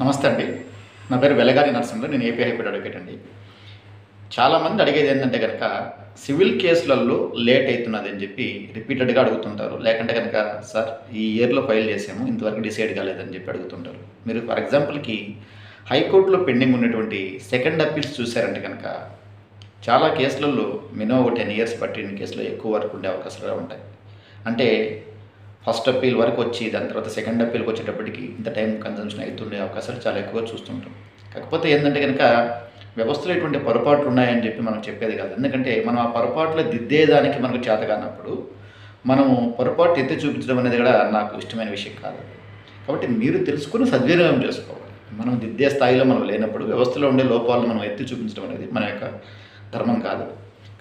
నమస్తే అండి. నా పేరు వెలగారి నరసింహరావు నేను ఏపీ హైకోర్టు అడ్వకేట్ అండి. చాలామంది అడిగేది ఏంటంటే కనుక సివిల్ కేసులలో లేట్ అవుతున్నది అని చెప్పి రిపీటెడ్గా అడుగుతుంటారు. లేకంటే కనుక సార్ ఈ ఇయర్లో ఫైల్ చేసాము. ఇంతవరకు డిసైడ్ కాలేదని చెప్పి అడుగుతుంటారు. మీరు ఫర్ ఎగ్జాంపుల్కి హైకోర్టులో పెండింగ్ ఉన్నటువంటి సెకండ్ అప్పీల్స్ చూసారంటే కనుక చాలా కేసులలో మినిమం ఒక టెన్ ఇయర్స్ పట్టిన కేసులో ఎక్కువ వరకు ఉండే అవకాశాలు ఉంటాయి. అంటే ఫస్ట్ అప్పీల్ వరకు వచ్చి దాని తర్వాత సెకండ్ అప్పీల్కి వచ్చేటప్పటికి ఇంత టైం కన్సంప్షన్ అవుతుండే అవకాశాలు చాలా ఎక్కువ చూస్తుంటాం. కాకపోతే ఏంటంటే కనుక వ్యవస్థలో ఇటువంటి పొరపాట్లు ఉన్నాయని చెప్పి మనం చెప్పేది కాదు. ఎందుకంటే మనం ఆ పొరపాట్లు దిద్దేదానికి మనకు చేత కానప్పుడు మనము పొరపాటు ఎత్తి చూపించడం అనేది కూడా నాకు ఇష్టమైన విషయం కాదు. కాబట్టి మీరు తెలుసుకుని సద్వినియోగం చేసుకోవాలి. మనం దిద్దే స్థాయిలో మనం లేనప్పుడు వ్యవస్థలో ఉండే లోపాలను మనం ఎత్తి చూపించడం అనేది మన యొక్క ధర్మం కాదు.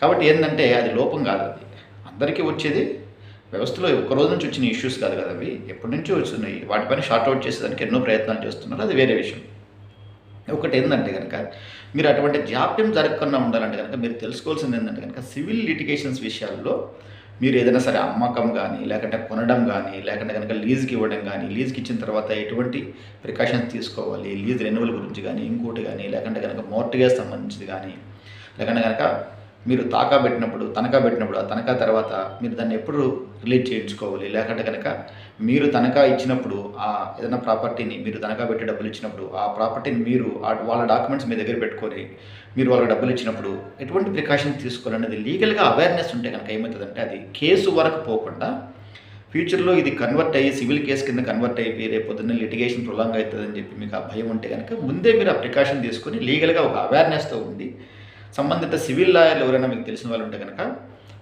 కాబట్టి ఏంటంటే అది లోపం కాదు అది. అందరికీ వచ్చేది వ్యవస్థలో ఒక్క రోజు నుంచి వచ్చిన ఇష్యూస్ కాదు కదా అవి? ఎప్పటి నుంచో వస్తున్నాయి. వాటిపైన షార్ట్ అవుట్ చేసేదానికి ఎన్నో ప్రయత్నాలు చేస్తున్నారు. అది వేరే విషయం. ఒకటి ఏంటంటే కనుక మీరు అటువంటి జాప్యం జరగకుండా ఉండాలంటే కనుక మీరు తెలుసుకోవాల్సింది ఏంటంటే కనుక సివిల్ లిటిగేషన్స్ విషయాల్లో మీరు ఏదైనా సరే అమ్మకం కానీ లేకుంటే కొనడం కానీ లేకుంటే కనుక లీజ్కి ఇవ్వడం కానీ లీజ్కి ఇచ్చిన తర్వాత ఎటువంటి ప్రికాషన్స్ తీసుకోవాలి? లీజ్ రెన్యువల్ గురించి కానీ ఇంకోటి కానీ లేకుంటే కనుక మోర్టిగేజ్ సంబంధించింది కానీ లేకుంటే కనుక మీరు తాకా పెట్టినప్పుడు తనఖా పెట్టినప్పుడు ఆ తనఖా తర్వాత మీరు దాన్ని ఎప్పుడు రిలీజ్ చేయించుకోవాలి? లేకుంటే కనుక మీరు తనఖా ఇచ్చినప్పుడు ఆ ఏదైనా ప్రాపర్టీని మీరు తనఖా పెట్టి డబ్బులు ఇచ్చినప్పుడు ఆ ప్రాపర్టీని మీరు ఆ- వాళ్ళ డాక్యుమెంట్స్ మీ దగ్గర పెట్టుకొని మీరు వాళ్ళకి డబ్బులు ఇచ్చినప్పుడు ఎటువంటి ప్రికాషన్స్ తీసుకోవాలనేది లీగల్గా అవేర్నెస్ ఉంటే కనుక ఏమవుతుందంటే అది కేసు వరకు పోకుండా ఫ్యూచర్లో ఇది కన్వర్ట్ అయ్యి సివిల్ కేసు కింద కన్వర్ట్ అయిపోయి రేపు పొద్దున్న లిటిగేషన్ ప్రొలాంగ్ అవుతుందని చెప్పి మీకు ఆ భయం ఉంటే కనుక ముందే మీరు ఆ ప్రికాషన్ తీసుకొని లీగల్గా ఒక అవేర్నెస్తో ఉండి సంబంధిత సివిల్ లాయర్లు ఎవరైనా మీకు తెలిసిన వాళ్ళు ఉంటే కనుక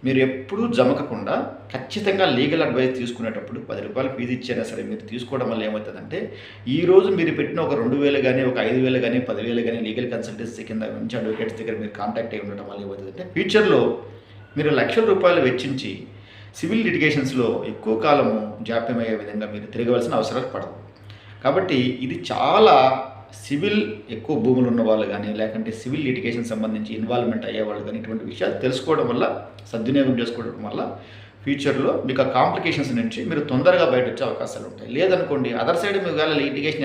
మీరు ఎప్పుడూ జమకకుండా ఖచ్చితంగా లీగల్ అడ్వైస్ తీసుకునేటప్పుడు పది రూపాయలు ఫీజు ఇచ్చైనా సరే మీరు తీసుకోవడం వల్ల ఏమవుతుందంటే ఈరోజు మీరు పెట్టిన ఒక రెండు వేలు కానీ ఒక ఐదు వేలు కానీ పదివేలు కానీ లీగల్ కన్సల్టెన్సీ కింద మంచి అడ్వకేట్స్ దగ్గర మీరు కాంటాక్ట్ అయి ఉండడం వల్ల ఏమవుతుందంటే ఫ్యూచర్లో మీరు లక్షల రూపాయలు వెచ్చించి సివిల్ లిటిగేషన్స్లో ఎక్కువ కాలము జాప్యమయ్యే విధంగా మీరు తిరగవలసిన అవసరాలు పడదు కాబట్టి ఇది చాలా సివిల్ ఎక్కువ భూములు ఉన్న వాళ్ళు కానీ లేకుంటే సివిల్ లిటిగేషన్ సంబంధించి ఇన్వాల్వ్మెంట్ అయ్యేవాళ్ళు కానీ ఇటువంటి విషయాలు తెలుసుకోవడం వల్ల సద్వినియోగం చేసుకోవడం వల్ల ఫ్యూచర్లో మీకు ఆ కాంప్లికేషన్స్ నుంచి మీరు తొందరగా బయట వచ్చే అవకాశాలు ఉంటాయి లేదనుకోండి అదర్ సైడ్ మీకు లిటిగేషన్